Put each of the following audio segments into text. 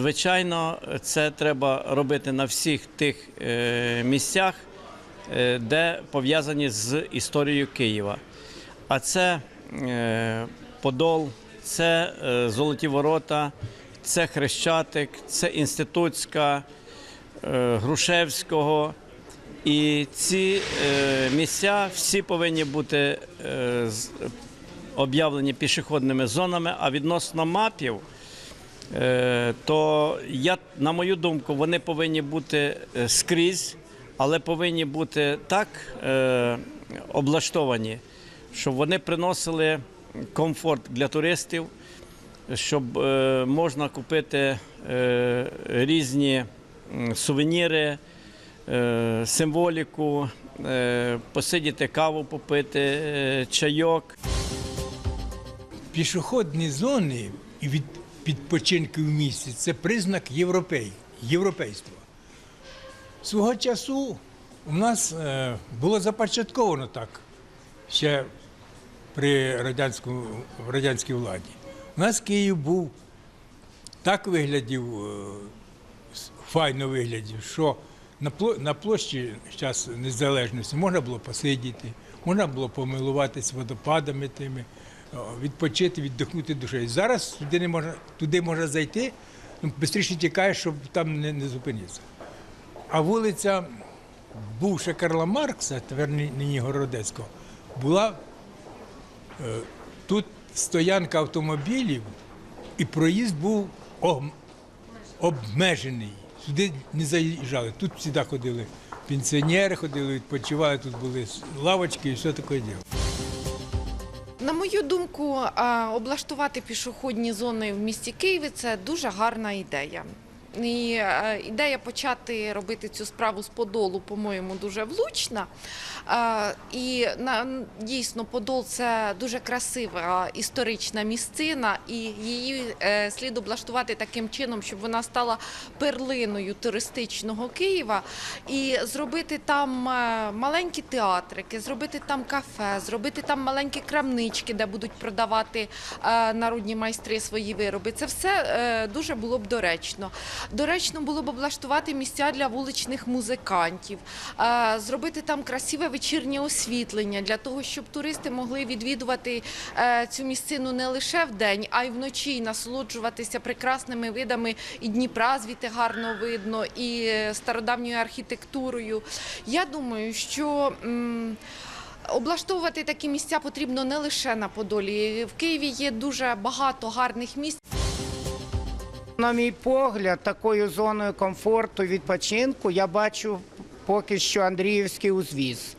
Звичайно, це треба робити на всіх тих е, місцях, е, де пов'язані з історією Києва. А це е, Подол, це Золоті Ворота, це Хрещатик, це Інститутська, Грушевського. І ці місця всі повинні бути об'явлені пішохідними зонами, а відносно мапів. Е, то я, на мою думку, вони повинні бути е, скрізь, але повинні бути так е, облаштовані, щоб вони приносили комфорт для туристів, щоб можна купити різні сувеніри, символіку, посидіти каву попити, чайок. Пішохідні зони від відпочинку в місті це признак європей, європейства. Свого часу у нас е, було започатковано так, ще при радянському, радянській владі. У нас Київ був так виглядів, е, файно виглядів, що на, площі час незалежності можна було посидіти, можна було помилуватися водопадами тими, відпочити, віддихнути душею. Зараз туди не можна, туди можна зайти, ну, швидше тікаєш, щоб там не, не зупинитися. А вулиця бувша Карла Маркса, тепер ні- нині Городецького, була е, тут стоянка автомобілів, і проїзд був обмежений. Сюди не заїжджали. Тут завжди ходили пенсіонери, ходили, відпочивали, тут були лавочки і все таке діло. На мою думку, облаштувати пішохідні зони в місті Києві це дуже гарна ідея. Е, ідея почати робити цю справу з Подолу, по-моєму, дуже влучна. Е, І дійсно Подол це дуже красива історична місцина, і її е, слід облаштувати таким чином, щоб вона стала перлиною туристичного Києва, і зробити там маленькі театрики, зробити там кафе, зробити там маленькі крамнички, де будуть продавати народні майстри свої вироби. Це все дуже було б доречно. Доречно було б облаштувати місця для вуличних музикантів, зробити там красиве вечірнє освітлення для того, щоб туристи могли відвідувати е, цю місцину не лише вдень, а й вночі, і насолоджуватися прекрасними видами і Дніпра, звідти гарно видно, і стародавньою архітектурою. Я думаю, що. Облаштовувати такі місця потрібно не лише на Подолі. В Києві є дуже багато гарних місць. На мій погляд, такою зоною комфорту відпочинку я бачу поки що Андріївський узвіз.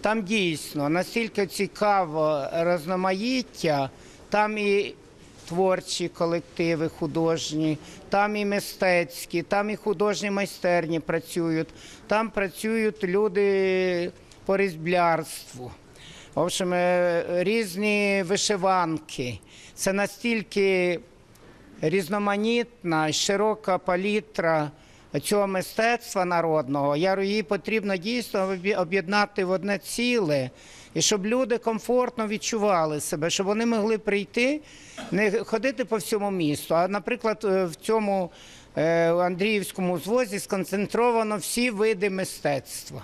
Там дійсно настільки цікаво розноманіття, там і творчі колективи художні, там і мистецькі, там і художні майстерні працюють, там працюють люди по різблярству. В общем, е, різні вишиванки. Це настільки різноманітна, широка палітра цього мистецтва народного. Її потрібно дійсно об'єднати в одне ціле, і щоб люди комфортно відчували себе, щоб вони могли прийти, не ходити по всьому місту. А, наприклад, е, в цьому е, Андріївському звозі сконцентровано всі види мистецтва.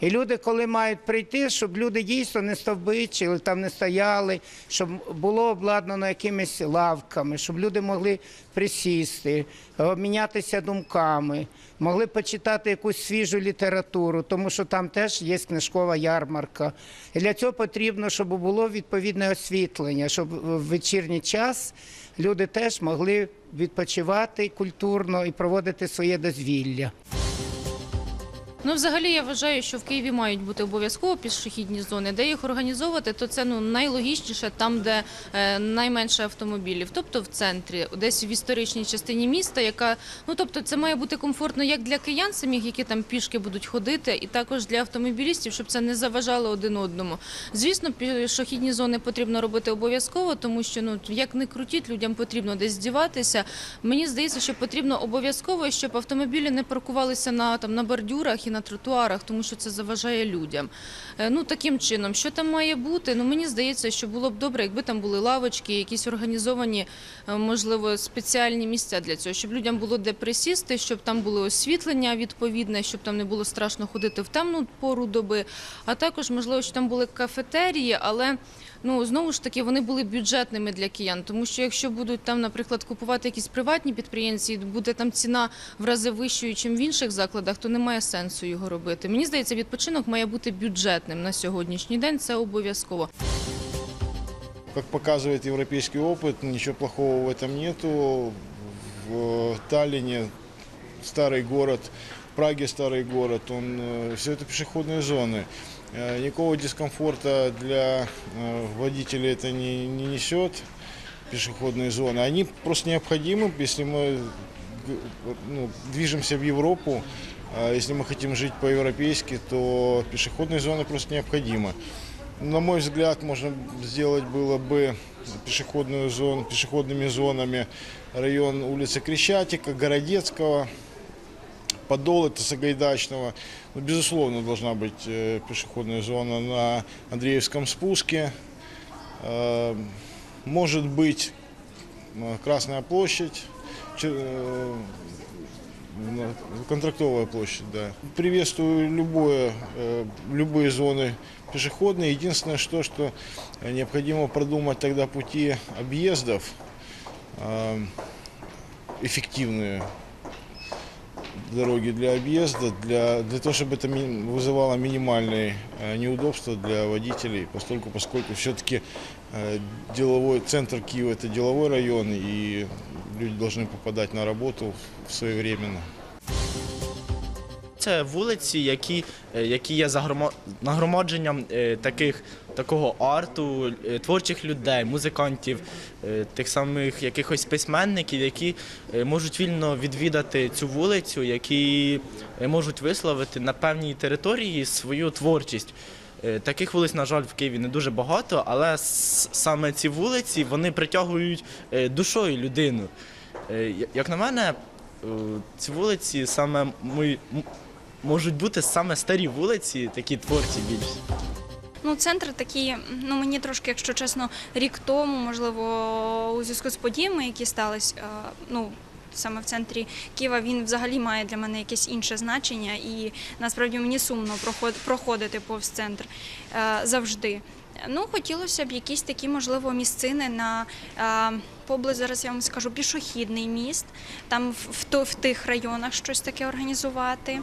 І люди, коли мають прийти, щоб люди дійсно не стовбичили, там не стояли, щоб було обладнано якимись лавками, щоб люди могли присісти, обмінятися думками, могли почитати якусь свіжу літературу, тому що там теж є книжкова ярмарка. І для цього потрібно, щоб було відповідне освітлення, щоб в вечірній час люди теж могли відпочивати культурно і проводити своє дозвілля. Ну, взагалі, я вважаю, що в Києві мають бути обов'язково пішохідні зони. Де їх організовувати, то це ну найлогічніше там, де е, найменше автомобілів, тобто в центрі, десь в історичній частині міста, яка ну тобто це має бути комфортно як для киян самих, які там пішки будуть ходити, і також для автомобілістів, щоб це не заважало один одному. Звісно, пішохідні зони потрібно робити обов'язково, тому що ну як не крутіть, людям потрібно десь здіватися. Мені здається, що потрібно обов'язково, щоб автомобілі не паркувалися на там на бордюрах на тротуарах, тому що це заважає людям. Е, Ну таким чином, що там має бути? Ну мені здається, що було б добре, якби там були лавочки, якісь організовані, е, можливо, спеціальні місця для цього, щоб людям було де присісти, щоб там було освітлення відповідне, щоб там не було страшно ходити в темну пору доби. А також можливо, що там були кафетерії, але ну знову ж таки вони були бюджетними для киян, тому що якщо будуть там, наприклад, купувати якісь приватні підприємці, і буде там ціна в рази вищою, ніж в інших закладах, то немає сенсу його робити. Мені здається, відпочинок має бути бюджетним на сьогоднішній день. Це обов'язково. Как показывает европейский опыт, ничего плохого в этом нету. В Таллине старый город, в Праге старый город, он, все это пешеходные зоны. Э, Никакого дискомфорта для э, водителей это не, не несет, пешеходные зоны. Они просто необходимы, если мы г- ну, движемся в Европу, а если мы хотим жить по-европейски, то пешеходные зоны просто необходимы. На мой взгляд, можно сделать было бы пешеходную зону, пешеходными зонами район улицы Крещатика, Городецкого, Подол это Сагайдачного. Ну, безусловно, должна быть э, пешеходная зона на Андреевском спуске. Э, может быть, э, Красная площадь, Контрактовая площадь, да. Приветствую любое, э, любые зоны пешеходные. Единственное, что, что необходимо продумать тогда пути объездов э, эффективные дороги для объезда, для, для того, чтобы это ми- вызывало минимальные э, неудобства для водителей, поскольку, поскольку все-таки деловой центр Киева это деловой район, и люди должны попадать на работу своевременно. Це вулиці, які, е, які є нагромадженням е, таких, такого арту, е, творчих людей, музикантів, тих самих якихось письменників, які можуть вільно відвідати цю вулицю, які можуть висловити на певній території свою творчість. Таких вулиць, на жаль, в Києві не дуже багато, але саме ці вулиці вони притягують душою людину. Як на мене, ці вулиці саме мої- можуть бути саме старі вулиці, такі творчі більш. Ну, центр такий, ну мені трошки, якщо чесно, рік тому, можливо, у зв'язку з подіями, які стались, е, ну. Саме в центрі Києва він взагалі має для мене якесь інше значення, і насправді мені сумно проход- проходити повз центр е, завжди. Ну, хотілося б якісь такі, можливо, місцини на е, поблизу, зараз я вам скажу, пішохідний міст, там в, в, в тих районах щось таке організувати.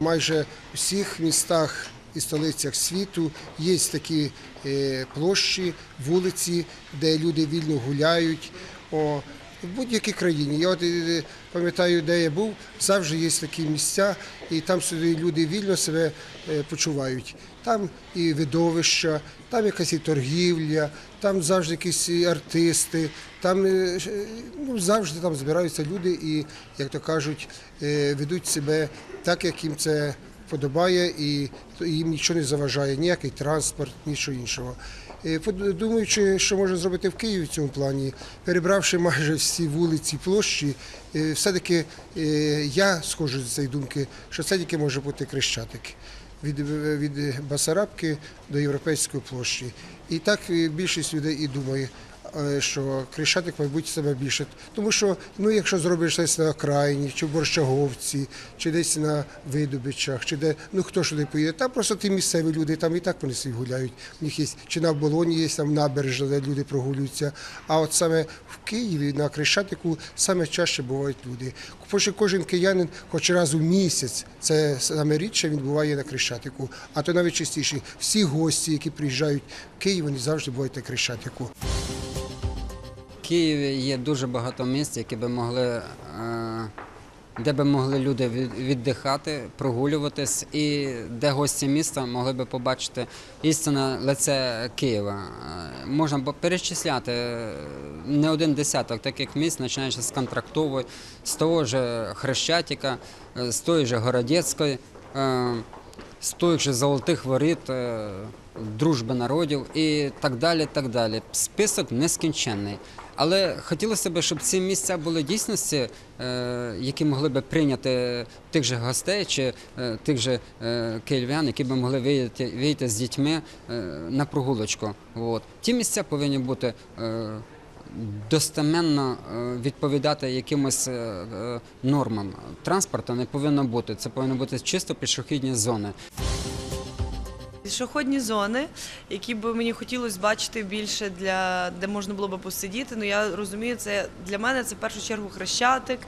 Майже у всіх містах і столицях світу є такі е, площі, вулиці, де люди вільно гуляють. О, в будь-якій країні. Я от е, пам'ятаю, де я був, завжди є такі місця, і там собі люди вільно себе е, почувають. Там і видовища, там якась і торгівля, там завжди якісь артисти, там ну, завжди там збираються люди і, як то кажуть, ведуть себе так, як їм це подобає, і їм нічого не заважає, ніякий транспорт, нічого іншого. Е, Думаючи, що можна зробити в Києві в цьому плані, перебравши майже всі вулиці, площі, е, все-таки е, я схожу з цієї думки, що це тільки може бути Крещатик. Від, від Басарабки до Європейської площі. І так більшість людей і думає, що Крещатик, мабуть, себе більше. Тому що, ну, якщо зробиш десь на окраїні, чи в Борщаговці, чи десь на Видобичах, чи де, ну хто ж туди поїде, там просто ті місцеві люди, там і так вони собі гуляють. У них є, чи на оболоні є там набережна, де люди прогулюються. А от саме в Києві на Крещатику саме чаще бувають люди. Хоч кожен киянин, хоч раз у місяць, це саме рідше він буває на Крещатику, а то навіть частіше. Всі гості, які приїжджають в Київ, вони завжди бувають на Крещатику. Києві є дуже багато місць, які би могли, е, де би могли люди віддихати, прогулюватись, і де гості міста могли би побачити істинне лице Києва. Е, Можна перечисляти е, не один десяток таких місць, починаючи з контрактової, з того ж Хрещатика, е, з тої ж Городецької. з тих же золотих воріт, дружби народів і так далі. так далі. Список нескінченний. Але хотілося б, щоб ці місця були дійсності, е, які могли б прийняти тих же гостей чи е, тих же е, київлян, які б могли вийти, вийти з дітьми на прогулочку. От. Ті місця повинні бути. Достеменно відповідати якимось нормам. Транспорту не повинно бути. Це повинні бути чисто пішохідні зони. Пішохідні зони, які б мені хотілося бачити більше для де можна було б посидіти. Ну я розумію, це для мене це в першу чергу хрещатик,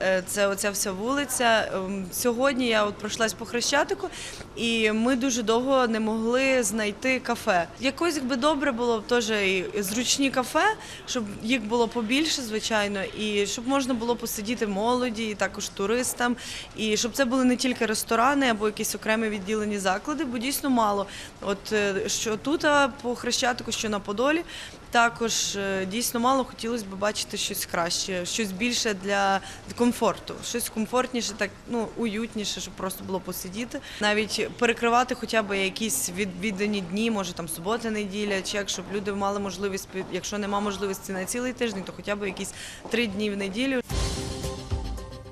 е, це оця вся вулиця. Ем, Сьогодні я от пройшлась по хрещатику, і ми дуже довго не могли знайти кафе. Якось якби добре було б теж зручні кафе, щоб їх було побільше, звичайно, і щоб можна було посидіти молоді, і також туристам, і щоб це були не тільки ресторани або якісь окремі відділені заклади, бо дійсно мало. От е, що тут по Хрещатику, що на Подолі, також е, дійсно мало хотілося б бачити щось краще, щось більше для комфорту, щось комфортніше, так ну уютніше, щоб просто було посидіти. Навіть перекривати хоча б якісь від, віддані дні, може там субота, неділя, чи як, щоб люди мали можливість, якщо нема можливості на цілий тиждень, то хоча б якісь три дні в неділю.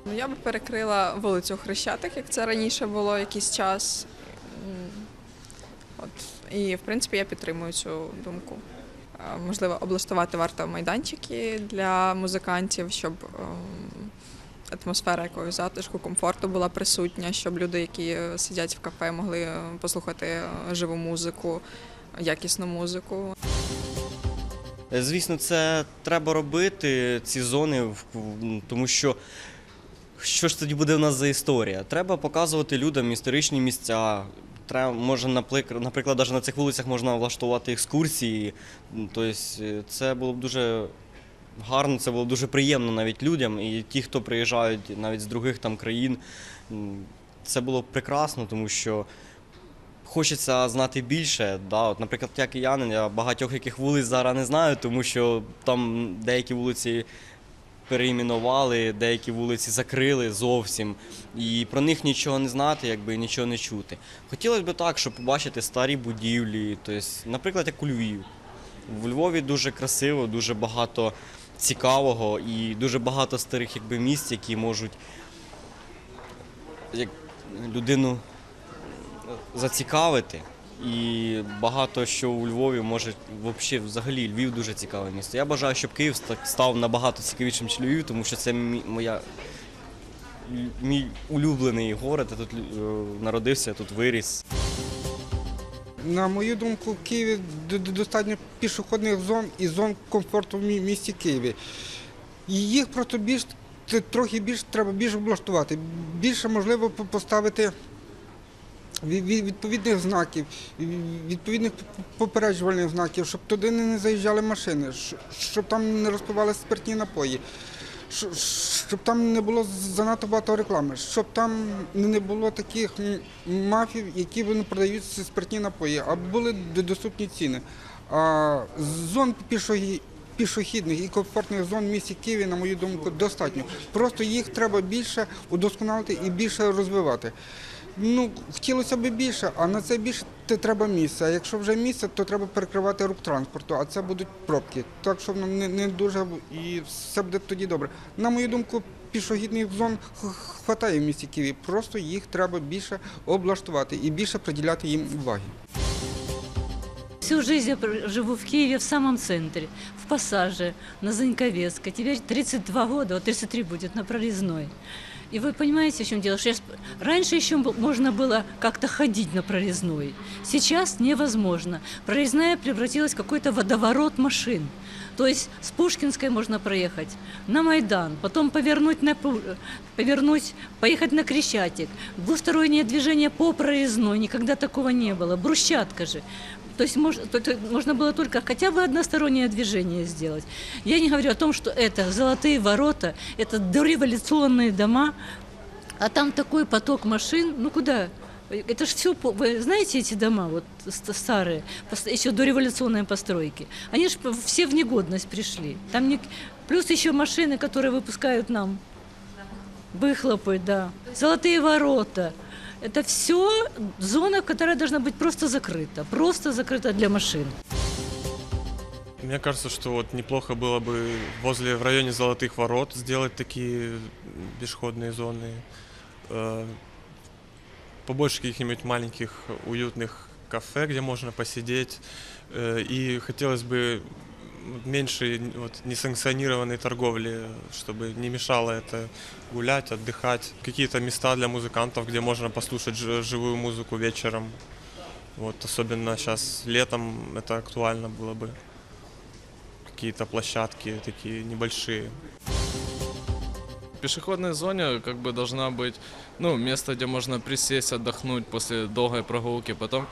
Ну, я би перекрила вулицю Хрещатик, як це раніше було якийсь час. От. І, в принципі, я підтримую цю думку. Е, Можливо, облаштувати варто майданчики для музикантів, щоб ем, атмосфера якогось затишку, комфорту була присутня, щоб люди, які сидять в кафе, могли е, послухати е, живу музику, якісну музику. Звісно, це треба робити, ці зони, тому що що ж тоді буде в нас за історія? Треба показувати людям історичні місця. Треба, може, наприклад, навіть на цих вулицях можна влаштувати екскурсії. Тобто це було б дуже гарно, це було б дуже приємно навіть людям. І ті, хто приїжджають навіть з других там країн, це було б прекрасно, тому що хочеться знати більше. Да? От, наприклад, я киянин, я багатьох яких вулиць зараз не знаю, тому що там деякі вулиці переіменували, деякі вулиці закрили зовсім, і про них нічого не знати, якби нічого не чути. Хотілося б так, щоб побачити старі будівлі, тобто, наприклад, як у Львів. В Львові дуже красиво, дуже багато цікавого і дуже багато старих якби, місць, які можуть як, людину зацікавити. І багато що у Львові може взагалі, взагалі Львів дуже цікаве місто. Я бажаю, щоб Київ став набагато цікавішим, ніж Львів, тому що це моя мій улюблений город. Я тут е, народився, я тут виріс. На мою думку, в Києві достатньо пішохідних зон і зон комфорту в місті Києві. Їх просто більш трохи більш треба більше облаштувати. Більше можливо поставити відповідних знаків, відповідних попереджувальних знаків, щоб туди не заїжджали машини, щоб там не розпивали спиртні напої. Щоб там не було занадто багато реклами, щоб там не було таких мафів, які вони продають спиртні напої, а були доступні ціни. А зон пішохідних і комфортних зон в місті Києві, на мою думку, достатньо. Просто їх треба більше удосконалити і більше розвивати. Ну, хотілося б більше, а на це більше треба місце. А якщо вже місце, то треба перекривати рух транспорту, а це будуть пробки. Так що воно не, не дуже і все буде тоді добре. На мою думку, пішохідних зон хватає в місті Києві. Просто їх треба більше облаштувати і більше приділяти їм уваги. Всю жизнь я живу в Киеве в самом центре, в Пассаже, на Заньковецкой. Теперь 32 года, вот 33 будет, на Прорезной. И вы понимаете, в чем дело? Что я сп- Раньше еще б- можно было как-то ходить на Прорезной. Сейчас невозможно. Прорезная превратилась в какой-то водоворот машин. То есть с Пушкинской можно проехать на Майдан, потом повернуть, на, Пу- повернуть поехать на Крещатик. Двустороннее движение по Прорезной, никогда такого не было. Брусчатка же. То есть мож- то- то можно было только хотя бы одностороннее движение сделать. Я не говорю о том, что это золотые ворота, это дореволюционные дома, а там такой поток машин, ну куда? Это же все, вы знаете эти дома, вот ст- старые, пос- еще дореволюционные постройки, они же все в негодность пришли. Там не... Плюс еще машины, которые выпускают нам выхлопы, да, золотые ворота. Это все зона, которая должна быть просто закрыта, просто закрыта для машин. Мне кажется, что вот неплохо было бы возле в районе Золотых Ворот сделать такие пешеходные зоны. Э, Побольше каких-нибудь маленьких уютных кафе, где можно посидеть. Э, И хотелось бы меньше вот, несанкционированной торговли, чтобы не мешало это гулять, отдыхать. Какие-то места для музыкантов, где можно послушать жи- живую музыку вечером. Вот, особенно сейчас летом это актуально было бы. Какие-то площадки такие небольшие. В пешеходной зоне как бы должна быть, ну, место, где можно присесть, отдохнуть после долгой прогулки. Потом,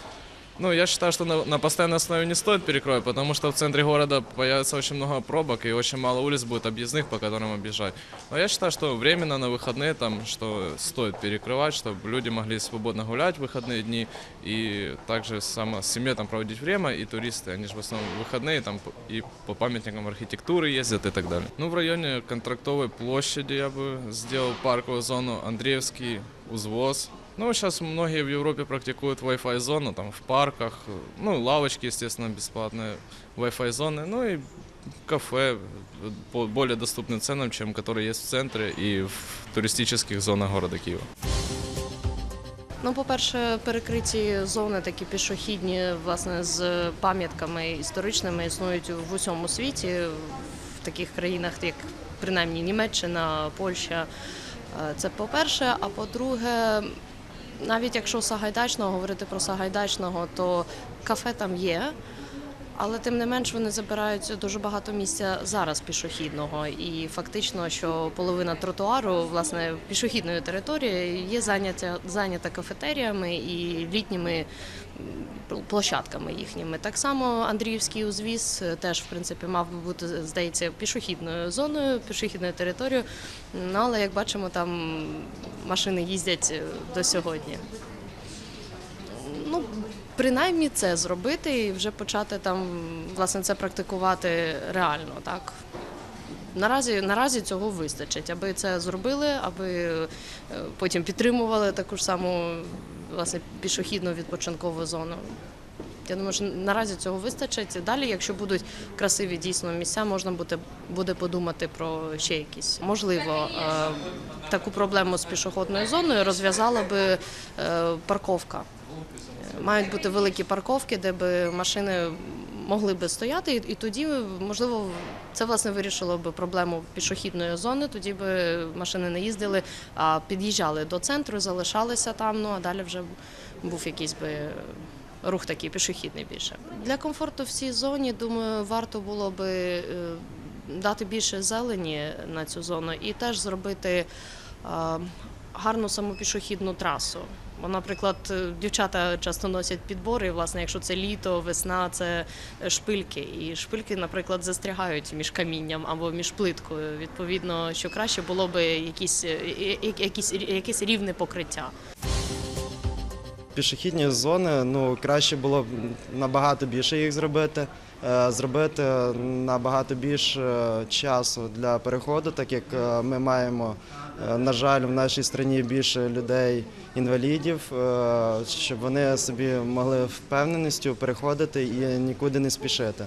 ну, я считаю, что на, на постоянной основе не стоит перекроить, потому что в центре города появится очень много пробок и очень мало улиц будет объездных, по которым объезжать. Но я считаю, что временно на выходные там, что стоит перекрывать, чтобы люди могли свободно гулять в выходные дни и также сама с семьей там проводить время, и туристы, они же в основном в выходные там п- и по памятникам архитектуры ездят и так далее. Ну, в районе Контрактовой площади я бы сделал парковую зону Андреевский узвоз. Ну, сейчас многие в Европе практикуют Wi-Fi зону, там в парках, ну, лавочки, естественно, бесплатные, Wi-Fi зоны, ну и кафе по более доступным ценам, чем которые есть в центре и в туристических зонах города Киева. Ну, по-перше, перекриті зони такі пішохідні, власне, з пам'ятками історичними існують в усьому світі, в таких країнах, як принаймні Німеччина, Польща. Е, Це по-перше. А по-друге, навіть якщо Сагайдачного говорити про Сагайдачного, то кафе там є. Але тим не менш вони забирають дуже багато місця зараз пішохідного, і фактично, що половина тротуару, власне, пішохідної території є зайнята зайнята кафетеріями і літніми площадками їхніми. Так само Андріївський узвіз е, теж в принципі мав би бути здається пішохідною зоною, пішохідною територією. Ну, але як бачимо, там машини їздять е, до сьогодні. Ну, принаймні це зробити і вже почати там власне це практикувати реально, так. Наразі, наразі цього вистачить, аби це зробили, аби е, потім підтримували таку ж саму власне пішохідну відпочинкову зону. Я думаю, що наразі цього вистачить. Далі, якщо будуть красиві дійсно місця, можна буде, буде подумати про ще якісь. Можливо, е, таку проблему з пішохідною зоною розв'язала би е, парковка. Мають бути великі парковки, де би машини могли би стояти, і, і тоді, можливо, це власне вирішило би проблему пішохідної зони. Тоді би машини не їздили, а під'їжджали до центру, залишалися там. Ну а далі вже був якийсь би рух такий пішохідний більше. Для комфорту в цій зоні, думаю, варто було би е, дати більше зелені на цю зону і теж зробити е, гарну саму пішохідну трасу. Бо, наприклад, е, дівчата часто носять підбори, власне, якщо це літо, весна, це е, шпильки. І шпильки, наприклад, застрягають між камінням або між плиткою. Відповідно, що краще було би якісь, е, якісь, якесь рівне покриття. Пішохідні зони, ну краще було б набагато більше їх зробити, зробити набагато більше часу для переходу, так як ми маємо, на жаль, в нашій країні більше людей інвалідів, е, щоб вони собі могли впевненістю переходити і нікуди не спішити.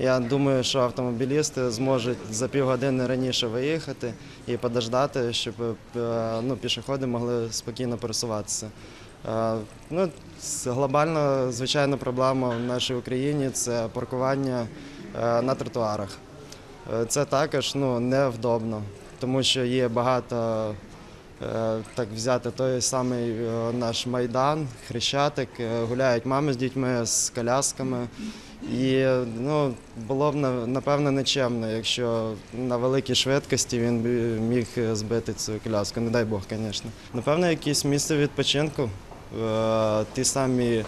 Я думаю, що автомобілісти зможуть за півгодини раніше виїхати і подождати, щоб е, ну, пішоходи могли спокійно пересуватися. Е, Ну, глобальна, звичайна проблема в нашій Україні це паркування е, на тротуарах. Е, Це також ну, невдобно, тому що є багато, е, так взяти той самий е, наш майдан, хрещатик, е, гуляють мами з дітьми, з колясками. І ну, було б напевно нечемно, якщо на великій швидкості він міг збити цю коляску. Не дай Бог, звісно. Напевно, якесь місце відпочинку, ті самі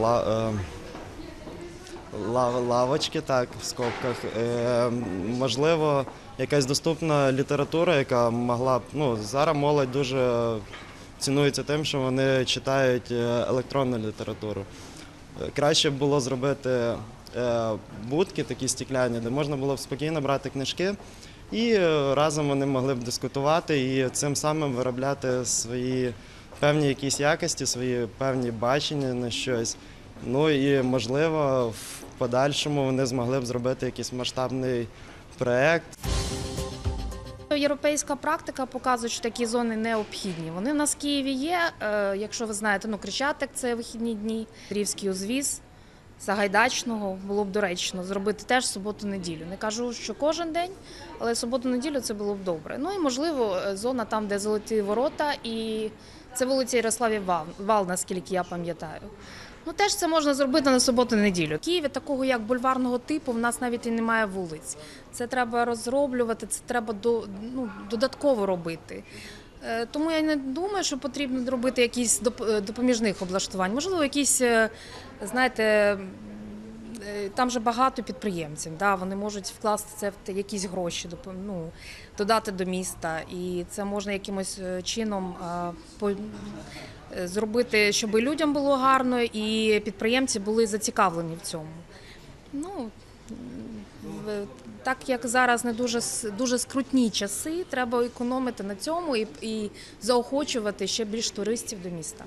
ла, лав- лавочки, так, в скобках. Можливо, якась доступна література, яка могла б. Ну, зараз молодь дуже цінується тим, що вони читають е, електронну літературу. Е, Краще було зробити е, будки такі стікляні, де можна було б спокійно брати книжки, і разом вони могли б дискутувати і цим самим виробляти свої певні якісь якості, свої певні бачення на щось. Ну і можливо, в подальшому вони змогли б зробити якийсь масштабний проект. Європейська практика показує, що такі зони необхідні. Вони в нас в Києві є. Е, Якщо ви знаєте, ну Крещатик це вихідні дні, Рівський узвіз, Сагайдачного було б доречно зробити теж суботу-неділю. Не кажу, що кожен день, але суботу-неділю це було б добре. Ну і можливо, е, зона там, де золоті ворота, і це вулиця Ярославів Вал, наскільки я пам'ятаю. Ну теж це можна зробити на суботу-неділю. В Києві такого як бульварного типу в нас навіть і немає вулиць. Це треба розроблювати, це треба до, ну, додатково робити. Е, Тому я не думаю, що потрібно робити якісь е, допоміжних облаштувань. Можливо, якісь, е, знаєте, там же багато підприємців, да, вони можуть вкласти це в якісь гроші, ну, додати до міста. І це можна якимось е, чином е, зробити, щоб і людям було гарно, і підприємці були зацікавлені в цьому. Ну, так як зараз не дуже дуже скрутні часи, треба економити на цьому і, і заохочувати ще більш туристів до міста.